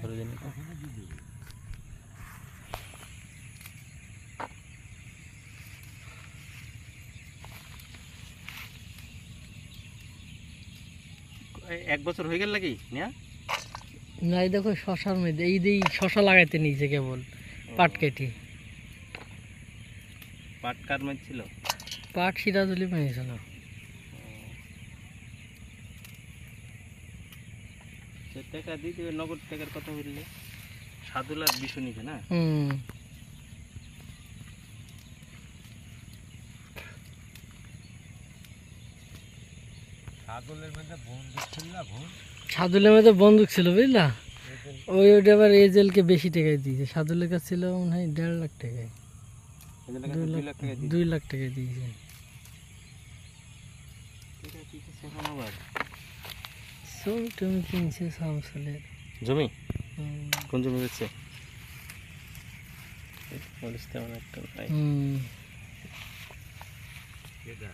ধরে দিন। এক বছর হয়ে গেল নাকি না এই দেখো শশার মধ্যে এই দিয়ে শশা লাগাইতে নিয়েছে কেবল পাট কেটে। পাট কার মাছ ছিল? পাট সিরাজুলি পেয়েছিল সে টাকা দিয়ে দেবে নগদ টাকার কথা বললে। আর বিশু নিবে না? সাদুলের মধ্যে বন্দুক ছিল বুঝলা? ওই ওটা আবার এজেলকে বেশি টাকায় দিয়েছে। সাদুলের কাছে ছিল মনে হয় দেড় লাখ টাকায়। দুই লাখ লাখ টাকা দিয়ে দুই লাখ টাকায় দিয়েছে। টাকা দিতেছে এখন আবার সব তুমি কিনছে সামসালের জমি হুম। কোন জমি বেচছে বলিস তেমন একটা নাই হুম এটা